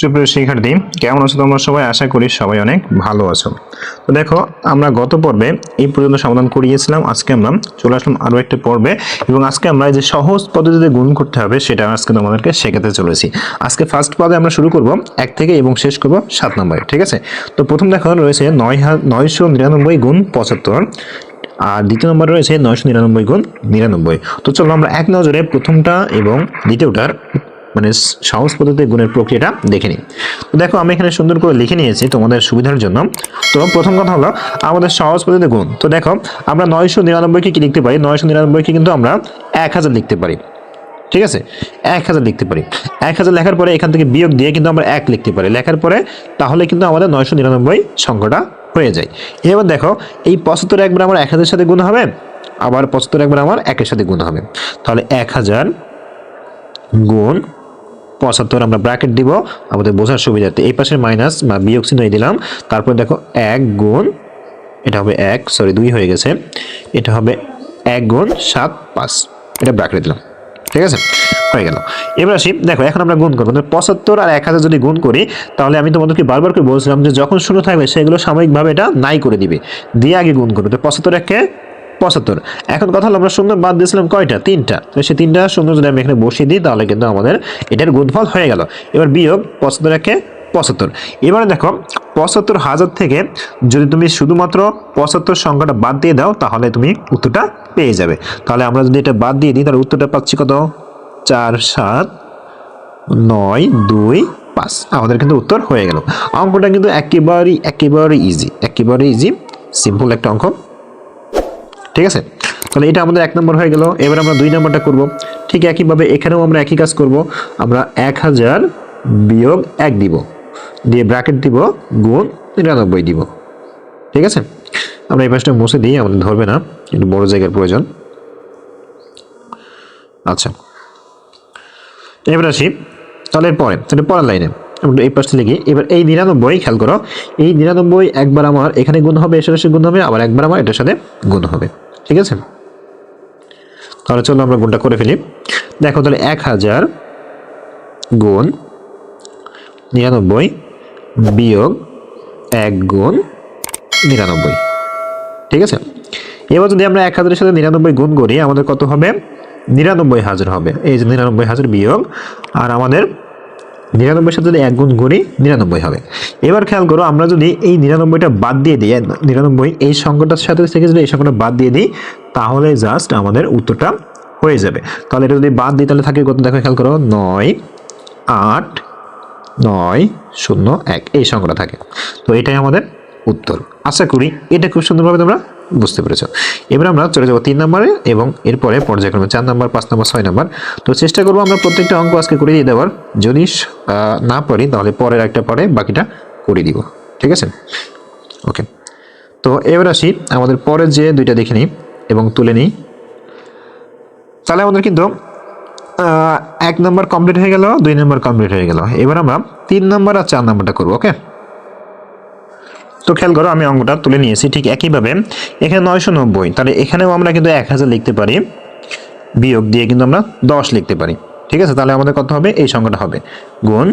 সুপ্রিয় শিক্ষার্থী, কেমন আছো তোমরা সবাই? আশা করি সবাই অনেক ভালো আছো। তো দেখো, আমরা গত পর্বে এই পর্যন্ত সমাধান করিয়েছিলাম আজকে আমরা চলে আসলাম আরও একটা পর্বে এবং আজকে আমরা যে সহজ পদ্ধতিতে গুণ করতে হবে সেটা আজকে তোমাদেরকে শেখাতে চলেছি। আজকে ফার্স্ট পদে আমরা শুরু করব এক থেকে এবং শেষ করব সাত নম্বরে, ঠিক আছে? তো প্রথম দেখো, রয়েছে নয় নয়শো নিরানব্বই গুণ পঁচাত্তর আর দ্বিতীয় নম্বর রয়েছে নয়শো নিরানব্বই গুণ নিরানব্বই। তো চলো আমরা এক নজরে প্রথমটা এবং দ্বিতীয়টার মানে সহজ পদ্ধতিতে গুণের প্রক্রিয়াটা দেখে নিই। তো দেখো, আমি এখানে সুন্দর করে লিখে নিয়েছি তোমাদের সুবিধার জন্য। তো প্রথম কথা হলো, আমাদের সহজ পদ্ধতিতে গুণ। তো দেখো, আমরা নয়শো নিরানব্বইকে কি লিখতে পারি? নয়শো নিরানব্বইকে কিন্তু আমরা এক হাজার লিখতে পারি। ঠিক আছে? এক হাজার লিখতে পারি। এক হাজার লেখার পরে এখান থেকে বিয়োগ দিয়ে কিন্তু আমরা এক লিখতে পারি। লেখার পরে তাহলে কিন্তু আমাদের নয়শো নিরানব্বই সংখ্যাটা হয়ে যায়। এবার দেখো, এই পঁচাত্তর একবার আমার এক হাজারের সাথে গুণ হবে, আবার পঁচাত্তর একবার আমার একের সাথে গুণ হবে। তাহলে এক হাজার গুণ পঁচাত্তর আমরা ব্র্যাকেট দিব, আমাদের বোঝার সুবিধার্থে এই পাশের মাইনাস বা বিয়োগ চিহ্ন দিলাম। তারপর দেখো এক গুণ, এটা হবে এক সরি দুই হয়ে গেছে। এটা হবে এক গুণ সাত পাঁচ। এটা ব্র্যাকেট দিলাম। ঠিক আছে? হয়ে গেল। এবার আসি, দেখো, এখন আমরা গুণ করব। পঁচাত্তর আর এক হাজার যদি গুণ করি, তাহলে আমি তোমাদেরকে বারবার করে বলছিলাম যে যখন শূন্য থাকবে, সেগুলো সাময়িকভাবে এটা নাই করে দিবে। দিয়ে আগে গুণ করবে তো পঁচাত্তর একে পঁচাত্তর। এখন কথা হলো আমরা সুন্দর বাদ দিয়েছিলাম কয়টা? তিনটা। তো সেই তিনটা সুন্দর যদি আমি এখানে বসিয়ে দিই, তাহলে কিন্তু আমাদের এটার গুণফল হয়ে গেল। এবার বিয়োগ পঁচাত্তর একে পঁচাত্তর। এবারে দেখো, পঁচাত্তর হাজার থেকে যদি তুমি শুধুমাত্র পঁচাত্তর সংখ্যাটা বাদ দিয়ে দাও, তাহলে তুমি উত্তরটা পেয়ে যাবে। তাহলে আমরা যদি এটা বাদ দিয়ে দিই, তাহলে উত্তরটা পাচ্ছি কত? চার, সাত, নয়, দুই, পাঁচ। আমাদের কিন্তু উত্তর হয়ে গেল। অঙ্কটা কিন্তু একেবারেই একেবারে ইজি একেবারে ইজি সিম্পল একটা অঙ্ক। ঠিক আছে? তাহলে এটা আমাদের এক নম্বর হয়ে গেল। এবার আমরা দুই নম্বরটা করব। ঠিক একইভাবে এখানেও আমরা একই কাজ করব। আমরা এক হাজার বিয়োগ এক দিব। দিয়ে ব্র্যাকেট দিব, গুণ নিরানব্বই দিব। ঠিক আছে? আমরা এই পাশটা মুছে দিই, আমাদের ধরবে না। একটু বড় জায়গার প্রয়োজন। আচ্ছা। এবার আসি। তাহলে এর পরে, তাহলে পরের লাইনে। আমরা এই পাশে লিখি। এবার এই নিরানব্বই, খেয়াল করো, এই নিরানব্বই একবার আমার এখানে গুণ হবে এটার সাথে গুণ হবে, আবার একবার আমার এটার সাথে গুণ হবে। ঠিক আছে? তাহলে চলো আমরা গুণটা করে ফেলি। দেখো তাহলে এক হাজার গুণ নিরানব্বই বিয়োগ এক গুণ নিরানব্বই। ঠিক আছে? এবার যদি আমরা এক হাজারের সাথে নিরানব্বই গুণ করি, আমাদের কত হবে? নিরানব্বই হাজার হবে। এই যে নিরানব্বই হাজার বিয়োগ আর আমাদের নিরানব্বই সাথে যদি এক গুণ করি নিরানব্বই হবে। এবার খেয়াল করো, আমরা যদি এই নিরানব্বইটা বাদ দিয়ে দিই, নিরানব্বই, এই সংখ্যাটার সাথে থেকে যদি এই সংখ্যাটা বাদ দিয়ে দিই, তাহলে জাস্ট আমাদের উত্তরটা হয়ে যাবে। তাহলে এটা যদি বাদ দিই, তাহলে থাকে কত? দেখো, খেয়াল করো, নয়, আট, নয়, শূন্য, এক, এই সংখ্যাটা থাকে। তো এটাই আমাদের উত্তর। আশা করি এটা খুব সুন্দরভাবে তোমরা বুঝতে পেরেছ। এবার আমরা চলে যাব তিন নম্বরে এবং এরপরে পর্যায়ক্রমে চার নম্বর, পাঁচ নম্বর, ছয় নম্বর। তো চেষ্টা করব আমরা প্রত্যেকটা অঙ্ক আজকে করে দিয়ে দেওয়ার। যদি না পারি, তাহলে পরের একটা পরে বাকিটা করে দিব। ঠিক আছে? ওকে। তো এবার আসি আমাদের পরের যে দুইটা দেখে নিই এবং তুলে নিই। তাহলে আমাদের কিন্তু এক নম্বর কমপ্লিট হয়ে গেল, দুই নম্বর কমপ্লিট হয়ে গেল। এবার আমরা তিন নম্বর আর চার নম্বরটা করব, ওকে? তো খেয়াল করো, আমি অঙ্কটা তুলে নিয়েছি, ঠিক একইভাবে এখানে নয়শো নব্বই, তাহলে এখানেও আমরা কিন্তু এক হাজার লিখতে পারি, বিয়োগ দিয়ে কিন্তু আমরা দশ লিখতে পারি, ঠিক আছে? তাহলে আমাদের কত হবে? এই সংখ্যাটা হবে গুণ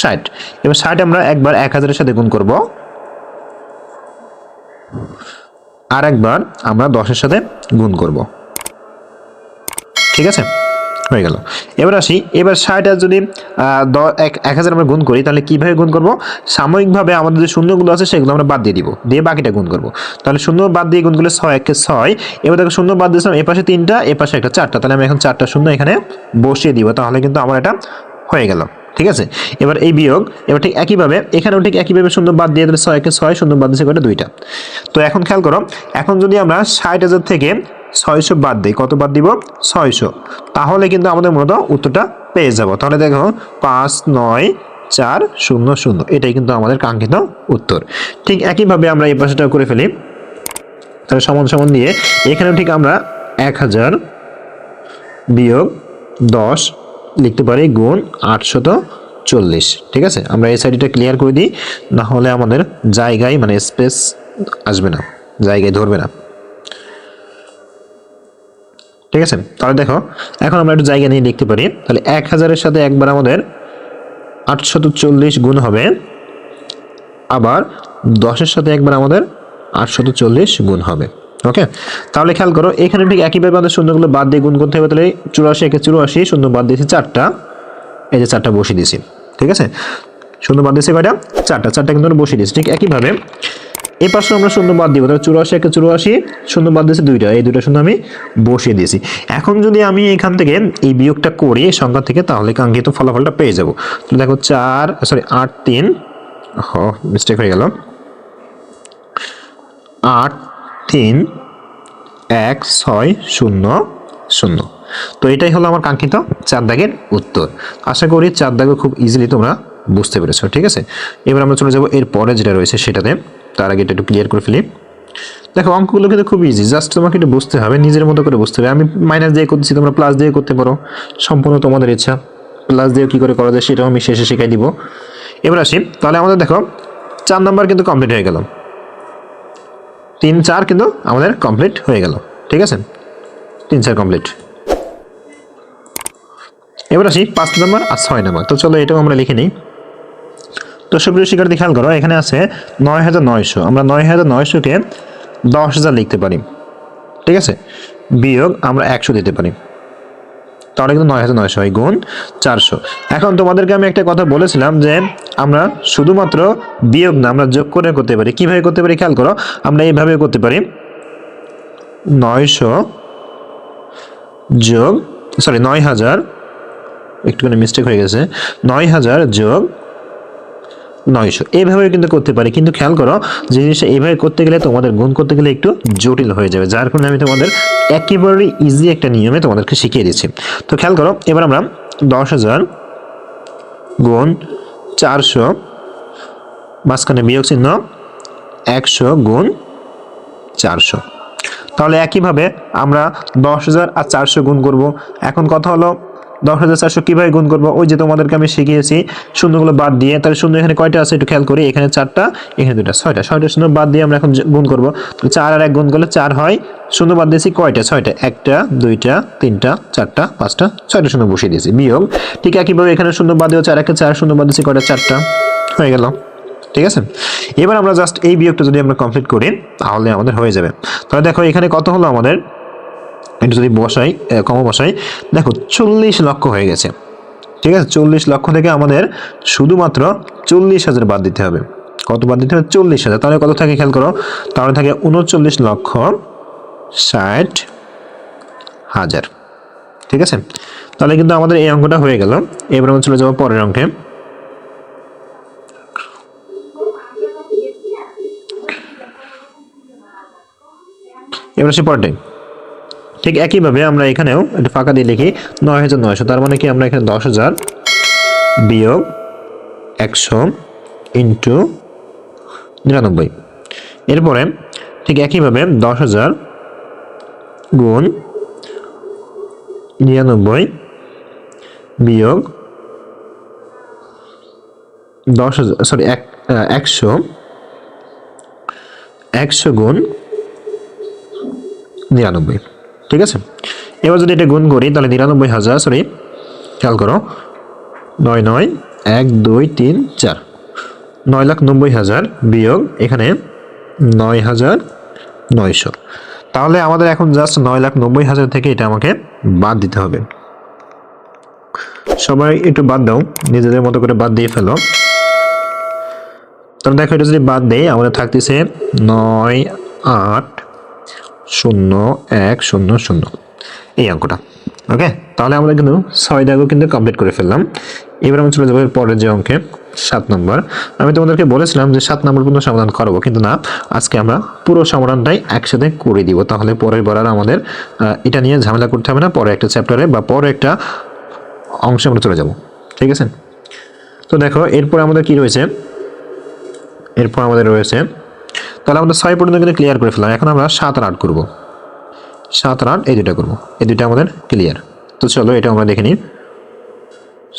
ষাট। এবার ষাট আমরা একবার এক হাজারের সাথে গুণ করব আর একবার আমরা দশের সাথে গুণ করব, ঠিক আছে? হয়ে গেল। এবার আসি, এবার ষাট আর যদি এক হাজার আমরা গুণ করি, তাহলে কীভাবে গুণ করব? সাময়িকভাবে আমাদের যে শূন্যগুলো আছে, সেগুলো আমরা বাদ দিয়ে দিব, দিয়ে বাকিটা গুণ করব। তাহলে শূন্য বাদ দিয়ে গুণ করলে ছয়, একে ছয়, এবার দেখো শূন্য বাদ দিয়েছিলাম, এ পাশে তিনটা, এ পাশে একটা চারটা, তাহলে আমি এখন চারটা শূন্য এখানে বসিয়ে দিব, তাহলে কিন্তু আমার এটা হয়ে গেল, ঠিক আছে? এবার এই বিয়োগ, এবার ঠিক একইভাবে, এখানেও ঠিক একইভাবে শূন্য বাদ দিয়ে দিলে ছয়, একে ছয়, শূন্য বাদ দিয়েছে কয়টা? দুইটা। তো এখন খেয়াল করো, এখন যদি আমরা ষাট হাজার থেকে ছয়শো বাদ দিই। কত বাদ দিব? ছয়শো। তাহলে কিন্তু আমাদের মূলত উত্তরটা পেয়ে যাব। তাহলে দেখো, পাঁচ, নয়, চার, শূন্য শূন্য। এটাই কিন্তু আমাদের কাঙ্ক্ষিত উত্তর। ঠিক একইভাবে আমরা এই পাশেটা করে ফেলি। তাহলে সমান সমান দিয়ে এখানেও ঠিক আমরা এক হাজার বিয়োগ দশ লিখতে পারি গুণ আটশত চল্লিশ। ঠিক আছে? আমরা এই সাইডটা ক্লিয়ার করে দিই। না হলে আমাদের জায়গায় মানে স্পেস আসবে না। জায়গায় ধরবে না। ঠিক আছে? তাহলে দেখো, এখন আমরা একটু জায়গা নিয়ে লিখতে পারি। তাহলে এক হাজারের সাথে একবার আমাদের আটশত চল্লিশ গুণ হবে। আবার দশের সাথে একবার আমাদের আটশত চল্লিশ গুণ হবে। ওকে? তাহলে খেয়াল করো, এখানে ঠিক একইভাবে আমাদের শূন্যগুলো বাদ দিয়ে গুণ করতে হবে। তাহলে চুরাশি একে চুরাশি, শূন্য বাদ দিয়েছি চারটা। এই যে চারটা বসিয়ে দিয়েছি। ঠিক আছে? শূন্য বাদ দিয়েছি কয়টা? চারটা। চারটা কিন্তু বসিয়ে দিয়েছি। ঠিক একইভাবে এই পাশে আমরা শূন্য বাদ দিব, তাহলে চুরাশি একে চুরাশি, শূন্য বাদ দিয়েছি দুইটা, এই দুইটা শূন্য আমি বসিয়ে দিয়েছি। এখন যদি আমি এখান থেকে এই বিয়োগটা করি সংখ্যা থেকে, তাহলে কাঙ্ক্ষিত ফলাফলটা পেয়ে যাব। তো দেখো চার সরি আট, তিন, হ মিস্টেক হয়ে গেল। আট, তিন, এক, ছয়, শূন্য শূন্য। তো এটাই হলো আমার কাঙ্ক্ষিত চার দাগের উত্তর। আশা করি চার দাগও খুব ইজিলি তোমরা বুঝতে পেরেছ, ঠিক আছে? এবার আমরা চলে যাব এর পরে যেটা রয়েছে সেটাতে। তার আগে এটা একটু ক্লিয়ার করে ফেলি। দেখো, অঙ্কগুলো কিন্তু খুব ইজি জাস্ট তোমাকে একটু বুঝতে হবে, নিজের মতো করে বুঝতে হবে। আমি মাইনাস দিয়ে করতেছি, তোমরা প্লাস দিয়ে করতে পারো। সম্পূর্ণ তোমাদের ইচ্ছা। প্লাস দিয়ে কী করে করা যায়, সেটাও আমি শেষে শেখাই দিব। এবার আসি, তাহলে আমাদের দেখো, চার নাম্বার কিন্তু কমপ্লিট হয়ে গেল। তিন, চার কিন্তু আমাদের কমপ্লিট হয়ে গেল। ঠিক আছে? তিন, চার কমপ্লিট এবার আসি, পাঁচ নম্বর আর ছয় নম্বর তো চলো, এটাও আমরা লিখে নিই। তো সুপ্রিয় শিক্ষার্থী, খেয়াল করো, এখানে আছে নয় হাজার নয়শো। আমরা নয় হাজার নয়শোকে দশ হাজার লিখতে পারি। ঠিক আছে? বিয়োগ আমরা একশো দিতে পারি। তাহলে কিন্তু নয় হাজার নয়শো হয় গুণ চারশো। এখন তোমাদেরকে আমি একটা কথা বলেছিলাম যে আমরা শুধুমাত্র বিয়োগ না, আমরা যোগ করে করতে পারি। কীভাবে করতে পারি খেয়াল করো? আমরা এইভাবে করতে পারি। নয়শো যোগ সরি নয় হাজার, একটুখানি মিস্টেক হয়ে গেছে। নয় হাজার যোগ নয়শো। এইভাবে কিন্তু করতে পারি। কিন্তু খেয়াল করো জিনিসটা এইভাবে করতে গেলে তোমাদের গুণ করতে গেলে একটু জটিল হয়ে যাবে। যার কারণে আমি তোমাদের একেবারে ইজি একটা নিয়মে তোমাদেরকে শিখিয়ে দিচ্ছি। তো খেয়াল করো, এবার আমরা দশ হাজার গুণ চারশো মাঝখানে বিয়োগ চিহ্ন একশো গুণ চারশো। তাহলে একইভাবে আমরা দশ হাজার আর চারশো গুণ করব। এখন কথা হলো দশ হাজার চারশো কীভাবে গুণ করব? ওই যে তোমাদেরকে আমি শিখিয়েছি, শূন্যগুলো বাদ দিয়ে। তাহলে শূন্য এখানে কয়টা আছে একটু খেয়াল করি। এখানে চারটা, এখানে দুটা ছয়টা। ছয়টা শূন্য বাদ দিয়ে আমরা এখন গুণ করব। চার আর এক গুণ করলে চার হয়। শূন্য বাদ দিয়েছি কয়টা? ছয়টা। একটা, দুইটা, তিনটা, চারটা, পাঁচটা, ছয়টা শূন্য বসিয়ে দিয়েছি। বিয়োগ। ঠিক একইভাবে এখানে শূন্য বাদ দিয়েও চার একটা চার, শূন্য বাদ দিয়েছি কয়টা? চারটা। হয়ে গেল। ঠিক আছে? এবার আমরা জাস্ট এই বিয়োগটা যদি আমরা কমপ্লিট করি, তাহলে আমাদের হয়ে যাবে। তাহলে দেখো এখানে কত হলো আমাদের? একটু যদি বসাই কম বসাই, দেখো চল্লিশ লক্ষ হয়ে গেছে। ঠিক আছে? চল্লিশ লক্ষ থেকে আমাদের শুধুমাত্র চল্লিশ হাজার বাদ দিতে হবে। কত বাদ দিতে হবে? চল্লিশ হাজার। তাহলে কত থাকে খেয়াল করো? তাহলে থাকে উনচল্লিশ লক্ষ ষাট হাজার। ঠিক আছে? তাহলে কিন্তু আমাদের এই অঙ্কটা হয়ে গেল। এবার আমরা চলে যাব পরের অঙ্কে। এবার আসি পরেরটাই ঠিক একইভাবে আমরা এখানেও একটু ফাঁকা দিয়ে লিখি নয় হাজার নয়শো, তার মানে কি আমরা এখানে দশ হাজার বিয়োগ একশো ইন্টু নিরানব্বই। এরপরে ঠিক একইভাবে দশ হাজার গুণ নিরানব্বই বিয়োগ দশ হাজার সরি এক একশো একশো গুণ নিরানব্বই। ঠিক আছে? এবার যদি এটা গুণ করি, তাহলে নিরানব্বই হাজার সরি খেয়াল করো, নয় নয় এক দুই তিন চার। নয় লাখ নব্বই হাজার বিয়োগ এখানে নয় হাজার নয়শো। তাহলে আমাদের এখন জাস্ট নয় লাখ নব্বই হাজার থেকে এটা আমাকে বাদ দিতে হবে। সবাই একটু বাদ দাও, নিজেদের মতো করে বাদ দিয়ে ফেলো। তাহলে দেখো, এটা যদি বাদ দেই, আমাদের থাকতেছে নয় আট শূন্য এক শূন্য শূন্য। এই অঙ্কটা। ওকে তাহলে আমরা কিন্তু ছয় দাগও কিন্তু কমপ্লিট করে ফেললাম। এবার আমরা চলে যাব পরের যে অঙ্কে, সাত নম্বর। আমি তোমাদেরকে বলেছিলাম যে সাত নম্বর পর্যন্ত সমাধান করব, কিন্তু না, আজকে আমরা পুরো সমাধানটাই একসাথে করে দিব। তাহলে পরের বার আর আমাদের এটা নিয়ে ঝামেলা করতে হবে না, পরে একটা চ্যাপ্টারে বা পরে একটা অংশে আমরা চলে যাব। ঠিক আছে? তো দেখো, এরপর আমাদের কি রয়েছে? এরপর আমাদের রয়েছে তাহলে আমাদের ছয় পর্যন্ত কিন্তু ক্লিয়ার করে ফেললাম। এখন আমরা সাত আর আট করব। সাত আর আট এই দুটা করব। এই দুটা আমাদের ক্লিয়ার তো চলো এটা আমরা দেখে নিই।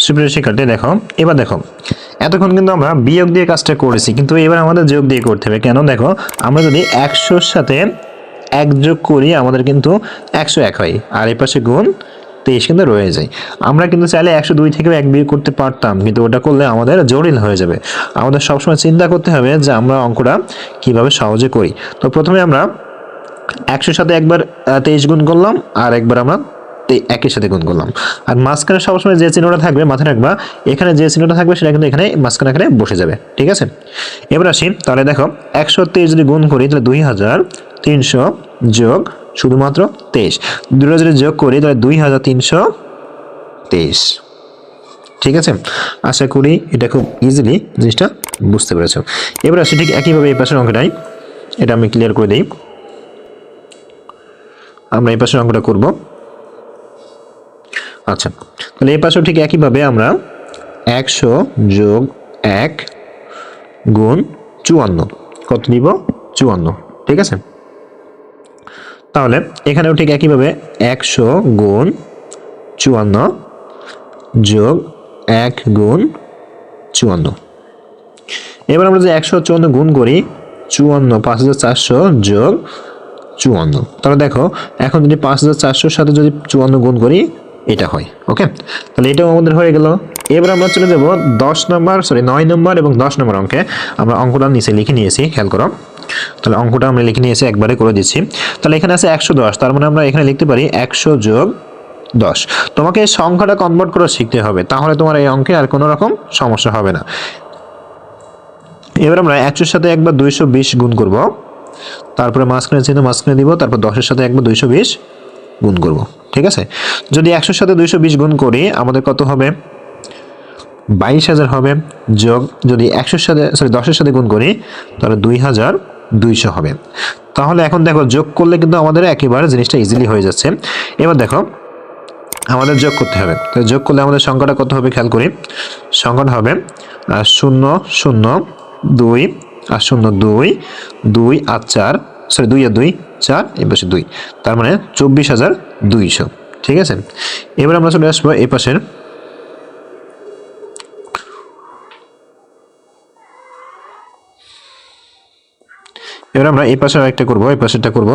সুপ্রিয় শিক্ষার্থী, দেখো, এবার দেখো, এতক্ষণ কিন্তু আমরা বিয়োগ দিয়ে কাজটা করেছি, কিন্তু এবার আমাদের যোগ দিয়ে করতে হবে। কেন? দেখো, আমরা যদি একশোর সাথে এক যোগ করি, আমাদের কিন্তু একশো এক হয়। আর এই পাশে গুণ তেইশ কিন্তু রয়ে যায়। আমরা কিন্তু চাইলে একশো দুই থেকেও এক বিয়োগ করতে পারতাম, কিন্তু ওটা করলে আমাদের জটিল হয়ে যাবে। আমাদের সবসময় চিন্তা করতে হবে যে আমরা অঙ্কটা কীভাবে সহজে করি। তো প্রথমে আমরা একশোর সাথে একবার তেইশ গুণ করলাম, আর একবার আমরা একের সাথে গুণ করলাম। আর মাঝখানে সবসময় যে চিহ্নটা থাকবে, মাথায় রাখবা, এখানে যে চিহ্নটা থাকবে, সেটা কিন্তু এখানে মাঝখানে এখানে বসে যাবে, ঠিক আছে? এবার আসি, তাহলে দেখো, একশো তেইশ যদি গুণ করি, তাহলে দুই হাজার তিনশো যোগ শুধুমাত্র তেইশ। দুটো যদি যোগ করি, তাহলে দুই হাজার তিনশো তেইশ। ঠিক আছে? আশা করি এটা খুব ইজিলি জিনিসটা বুঝতে পেরেছ। এবার আসি ঠিক একইভাবে এই পাশের অঙ্কটাই এটা আমি ক্লিয়ার করে দিই। আমরা এই পাশের অঙ্কটা করব। আচ্ছা তাহলে এই পাশেও ঠিক একইভাবে আমরা একশো যোগ এক গুণ চুয়ান্ন। কত নিব? চুয়ান্ন। ঠিক আছে? তাহলে এখানেও ঠিক একইভাবে একশো গুণ চুয়ান্ন যোগ এক গুণ চুয়ান্ন। এবার আমরা যে একশো চুয়ান্ন গুণ করি, চুয়ান্ন, পাঁচ হাজার চারশো যোগ চুয়ান্ন। তাহলে দেখো, এখন যদি পাঁচ হাজার চারশোর সাথে যদি চুয়ান্ন গুণ করি, এটা হয়, ওকে? তাহলে এটাও আমাদের হয়ে গেল। এবার আমরা চলে যাব দশ নম্বর সরি নয় নম্বর এবং দশ নম্বর অঙ্কে। আমরা অঙ্কটা নিচে লিখে নিয়েছি, খেয়াল করো। তাহলে অঙ্কটা আমরা লিখে নিয়ে এসে একবারে করে দিচ্ছি। তাহলে এখানে আছে একশো দশ, তার মানে আমরা এখানে লিখতে পারি একশো যোগ দশ। তোমাকে সংখ্যাটা কনভার্ট করে শিখতে হবে, তাহলে তোমার এই অঙ্কে আর কোনো রকম সমস্যা হবে না। এবার আমরা একশোর সাথে একবার দুইশো বিশ গুণ করব। তারপরে মাঝখানে চিহ্ন, মাঝখানে দিব, তারপর দশের সাথে একবার দুইশো বিশ গুণ করব। ঠিক আছে? যদি একশোর সাথে দুইশো বিশ গুণ করি, আমাদের কত হবে? বাইশ হাজার হবে যোগ, যদি একশোর সাথে সরি দশের সাথে গুণ করি, তাহলে দুই হাজার দুইশো হবে। তাহলে এখন দেখো যোগ করলে কিন্তু আমাদের একেবারে জিনিসটা ইজিলি হয়ে যাচ্ছে। এবার দেখো, আমাদের যোগ করতে হবে। তো যোগ করলে আমাদের সংখ্যাটা কত হবে খেয়াল করি। সংখ্যাটা হবে শূন্য শূন্য, দুই, আর শূন্য, দুই দুই, আর চার সরি দুই আর দুই, চার, এই পাশে দুই। তার মানে চব্বিশ হাজার দুইশো। ঠিক আছে? এবার আমরা চলে আসব এই পাশের এবার আমরা এই পাশে একটা করব, এই পাশেরটা করব,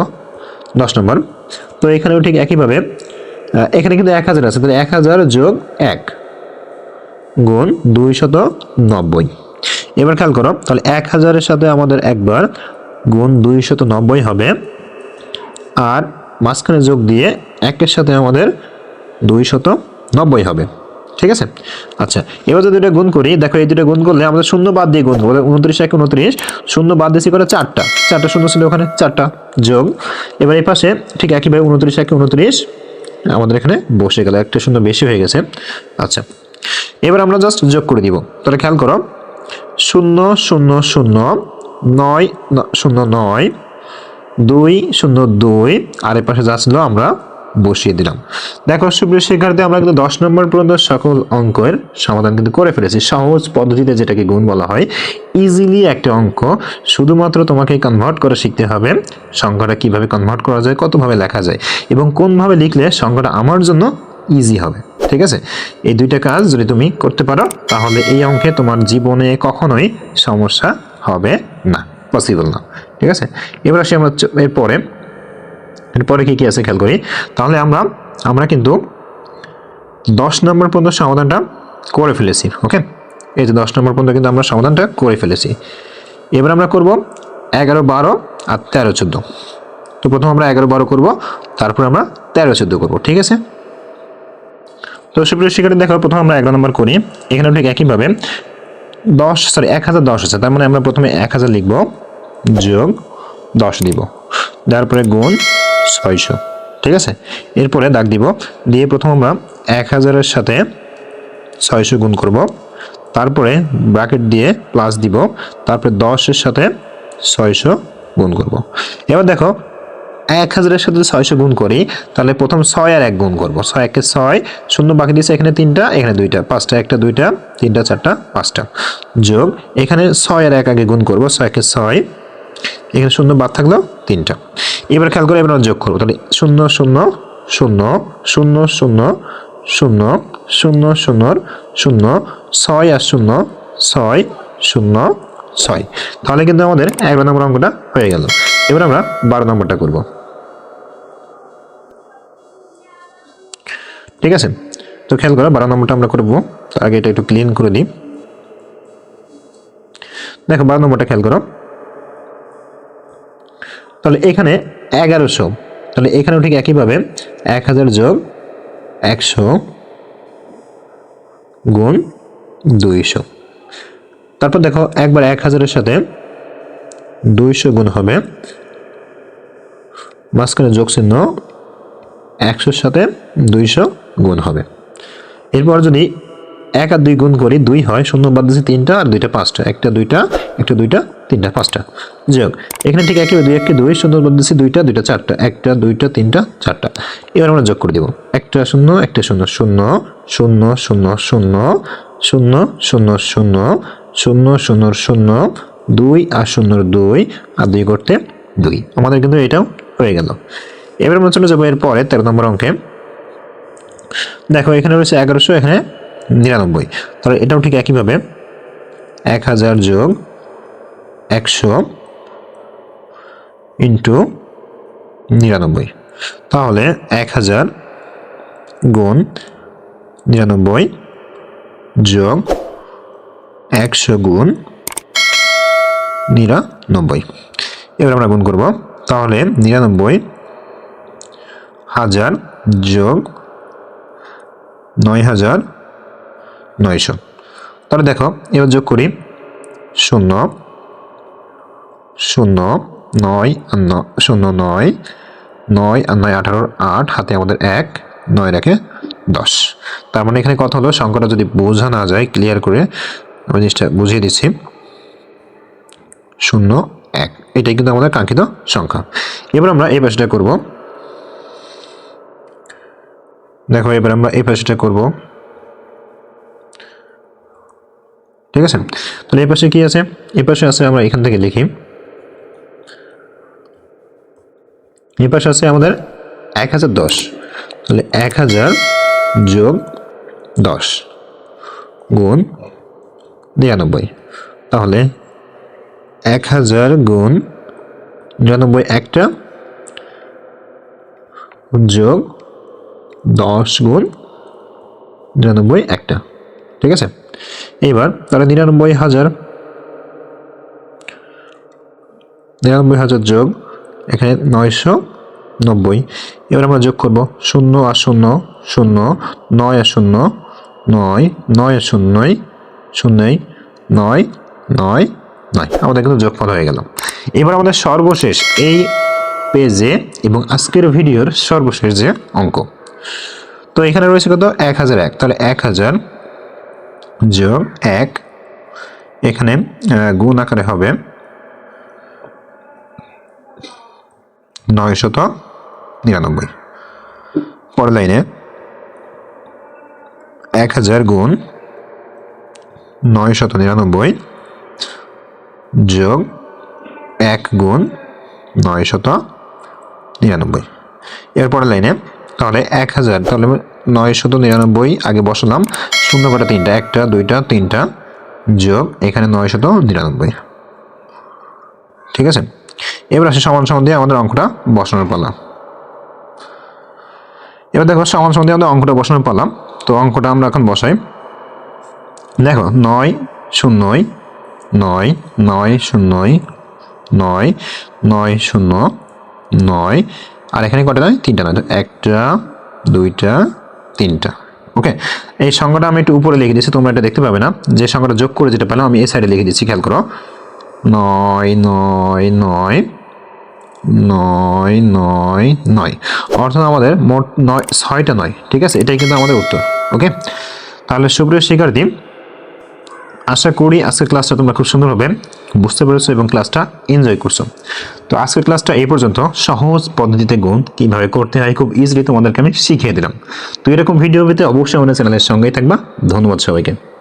দশ নম্বর। তো এখানেও ঠিক একইভাবে এখানে কিন্তু এক হাজার আছে, তাহলে এক হাজার যোগ এক গুণ দুই শত নব্বই। এবার খেয়াল করো, তাহলে এক হাজারের সাথে আমাদের একবার গুণ দুই শত নব্বই হবে, আর মাঝখানে যোগ দিয়ে একের সাথে আমাদের দুই শত নব্বই হবে। ঠিক আছে? আচ্ছা এবার যদি এটা গুণ করি, দেখো এই দুটো গুণ করলে আমাদের শূন্য বাদ দিয়ে গুণ করব, উনত্রিশ, এক উনত্রিশ, শূন্য বাদ দিয়েছি করে চারটা। চারটা শূন্য ছিল ওখানে, চারটা যোগ। এবার এই পাশে, ঠিক একইভাবে উনত্রিশ, এক উনত্রিশ, আমাদের এখানে বসে গেল, একটা শূন্য বেশি হয়ে গেছে। আচ্ছা এবার আমরা জাস্ট যোগ করে দিব। তাহলে খেয়াল করো, শূন্য শূন্য শূন্য, নয় শূন্য নয়, দুই, শূন্য দুই, আর এর পাশে যা ছিল আমরা বসিয়ে দিলাম। দেখো, সুপ্রিয় শিক্ষার্থী, আমরা কিন্তু দশ নম্বর পর্যন্ত সকল অঙ্কের সমাধান কিন্তু করে ফেলেছি। সহজ পদ্ধতিতে যেটাকে গুণ বলা হয় ইজিলি একটা অঙ্ক। শুধুমাত্র তোমাকে কনভার্ট করে শিখতে হবে সংখ্যাটা কীভাবে কনভার্ট করা যায়, কতভাবে লেখা যায় এবং কোনভাবে লিখলে সংখ্যাটা আমার জন্য ইজি হবে। ঠিক আছে? এই দুইটা কাজ যদি তুমি করতে পারো, তাহলে এই অঙ্কে তোমার জীবনে কখনোই সমস্যা হবে না। পসিবল না। ঠিক আছে? এবার আসি আমরা এরপরে এরপরে কি কি আছে খেয়াল করি? তাহলে আমরা আমরা কিন্তু দশ নম্বর পর্যন্ত সমাধানটা করে ফেলেছি ওকে এই যে দশ নম্বর পর্যন্ত কিন্তু আমরা সমাধানটা করে ফেলেছি। এবার আমরা করব এগারো, বারো আর তেরো, চোদ্দ। তো প্রথম আমরা এগারো, বারো করব, তারপর আমরা তেরো, চোদ্দ করব, ঠিক আছে? তো সুপ্রিয় শিক্ষার্থী, দেখো, প্রথম আমরা এগারো নম্বর করি। এখানে ঠিক একইভাবে দশ সরি এক হাজার দশ আছে, তার মানে আমরা প্রথমে এক হাজার লিখব যোগ দশ দিব তারপরে গুণ ছয়শো, ঠিক আছে? এরপরে দাগ দিব, দিয়ে প্রথম আমরা এক হাজারের সাথে ছয়শো গুণ করব। তারপরে ব্র্যাকেট দিয়ে প্লাস দিব, তারপরে দশের সাথে ছয়শো গুণ করব। এবার দেখো, এক হাজারের সাথে ছয়শো গুণ করি, তাহলে প্রথম ছয় আর এক গুণ করব। ছয় একে ছয়, শূন্য বাকি দিয়েছে এখানে তিনটা, এখানে দুইটা, পাঁচটা, একটা, দুইটা, তিনটা, চারটা, পাঁচটা। যোগ, এখানে ছয় আর এক আগে গুণ করব, ছয় একে ছয় এখানে শূন্য বাদ থাকল তিনটা। এবার খেয়াল করে এবার যোগ করব। তাহলে শূন্য শূন্য শূন্য শূন্য শূন্য শূন্য শূন্য শূন্যর শূন্য, ছয় আর শূন্য, ছয় শূন্য, ছয়। তাহলে কিন্তু আমাদের এগারো নম্বর অঙ্কটা হয়ে গেল। এবার আমরা বারো নম্বরটা করব। ঠিক আছে? তো খেয়াল করো, বারো নম্বরটা আমরা করব। আগে এটা একটু ক্লিন করে দিই দেখো, বারো নম্বরটা খেয়াল করো। তাহলে এখানে এগারোশো। তাহলে এখানেও ঠিক একইভাবে এক হাজার যোগ একশো গুণ দুইশো। তারপর দেখো একবার এক হাজারের সাথে দুইশো গুণ হবে। মাঝখানে যোগ চিহ্ন একশোর সাথে দুইশো গুণ হবে। এরপর যদি এক আর দুই গুণ করি দুই হয়, শূন্য বাদ দিচ্ছি তিনটা আর দুইটা পাঁচটা। একটা, দুইটা একটা দুইটা তিনটা পাঁচটা যোগ এখানে ঠিক একই দুই এককে দুই সুন্দর বাদ দিচ্ছি দুইটা দুইটা চারটা একটা দুইটা তিনটা চারটা এবার আমরা যোগ করে দিব একটা শূন্য একটা শূন্য শূন্য শূন্য শূন্য শূন্য শূন্য শূন্য শূন্য শূন্য শূন্য শূন্য দুই আর শূন্যর দুই আর দুই করতে দুই আমাদের কিন্তু এটাও হয়ে গেল এবার আমরা চলে যাব এরপরে তেরো নম্বর অঙ্কে দেখো এখানে রয়েছে এগারোশো এখানে নিরানব্বই তাহলে এটাও ঠিক একইভাবে এক হাজার যোগ একশো ইন্টু নিরানব্বই। তাহলে এক হাজার গুণ নিরানব্বই যোগ একশো গুণ নিরানব্বই। এবার আমরা গুণ করব। তাহলে নিরানব্বই হাজার যোগ নয় হাজার নয়শো। তাহলে দেখো, এবার যোগ করি শূন্য শূন্য, নয় শূন্য, নয় নয় আর নয় আঠারোর আট, হাতে আমাদের এক, নয় রেখে দশ। তার মানে এখানে কথা হলো? সংখ্যাটা যদি বোঝা না যায় ক্লিয়ার করে আমি জিনিসটা বুঝিয়ে দিচ্ছি। শূন্য, এক। এটাই কিন্তু আমাদের কাঙ্ক্ষিত সংখ্যা। এবার আমরা এই পাশটা করব। দেখো, এবার আমরা এই পাশটা করব। ঠিক আছে? তাহলে এই পাশে কি আছে? এই পাশে আছে আমরা এখান থেকে লিখি। পাশে আছে আমাদের এক হাজার দশ। তাহলে এক হাজার যোগ দশ গুণ নিরানব্বই। তাহলে এক হাজার গুণ নিরানব্বই একটা যোগ দশ গুণ নিরানব্বই একটা। ঠিক আছে? এইবার তাহলে নিরানব্বই হাজার নিরানব্বই হাজার যোগ এখানে নয়শো নব্বই। এবার আমরা যোগ করব শূন্য আর শূন্য শূন্য, নয় আর শূন্য, নয় নয় শূন্যই শূন্যই, নয় নয় নয়। আমাদের কিন্তু যোগফল হয়ে গেল। এবার আমাদের সর্বশেষ এই পেজে এবং আজকের ভিডিওর সর্বশেষ যে অঙ্ক। তো এখানে রয়েছে কত? এক হাজার এক। তাহলে এক হাজার যোগ এক, এখানে গুণ আকারে হবে নয়শত নিরানব্বই। পরের লাইনে এক হাজার গুণ নয়শত নিরানব্বই যোগ এক গুণ নয়শত নিরানব্বই। এরপরের লাইনে তাহলে এক হাজার, তাহলে নয়শত নিরানব্বই আগে বসালাম, শূন্য কটা তিনটা, একটা, দুইটা, তিনটা যোগ এখানে নয়শত নিরানব্বই। ঠিক আছে? এবার আসে সমান সমান দিয়ে আমাদের অঙ্কটা বসানোর পালা। এবার দেখো সমান সমান দিয়ে আমাদের অঙ্কটা বসানোর পালা। তো অঙ্কটা আমরা এখন বসাই। দেখো, নয় শূন্যই, নয় নয় শূন্যই, নয় নয় শূন্য, নয়, আর এখানে কটা নয়? তিনটা নয়। একটা, দুইটা, তিনটা। ওকে? এই সংখ্যাটা আমি একটু উপরে লিখে দিচ্ছি তোমরা এটা দেখতে পাবে না। যে সংখ্যাটা যোগ করে যেটা পেলাম, আমি এই সাইডে লিখে দিচ্ছি, খেয়াল করো। নয় নয় নয় নয় নয় নয়। অর্থাৎ আমাদের মোট নয়, ছয়টা নয়। ঠিক আছে? এটাই কিন্তু আমাদের উত্তর। ওকে? তাহলে সুপ্রিয় শিক্ষার্থী, আশা করি আজকের ক্লাসটা তোমরা খুব সুন্দরভাবে বুঝতে পেরেছ এবং ক্লাসটা এনজয় করছ। তো আজকের ক্লাসটা এই পর্যন্ত। সহজ পদ্ধতিতে গুণ কীভাবে করতে হয় খুব ইজিলি তোমাদেরকে আমি শিখিয়ে দিলাম। তো এরকম ভিডিও পেতে অবশ্যই আমাদের চ্যানেলের সঙ্গেই থাকবা। ধন্যবাদ সবাইকে।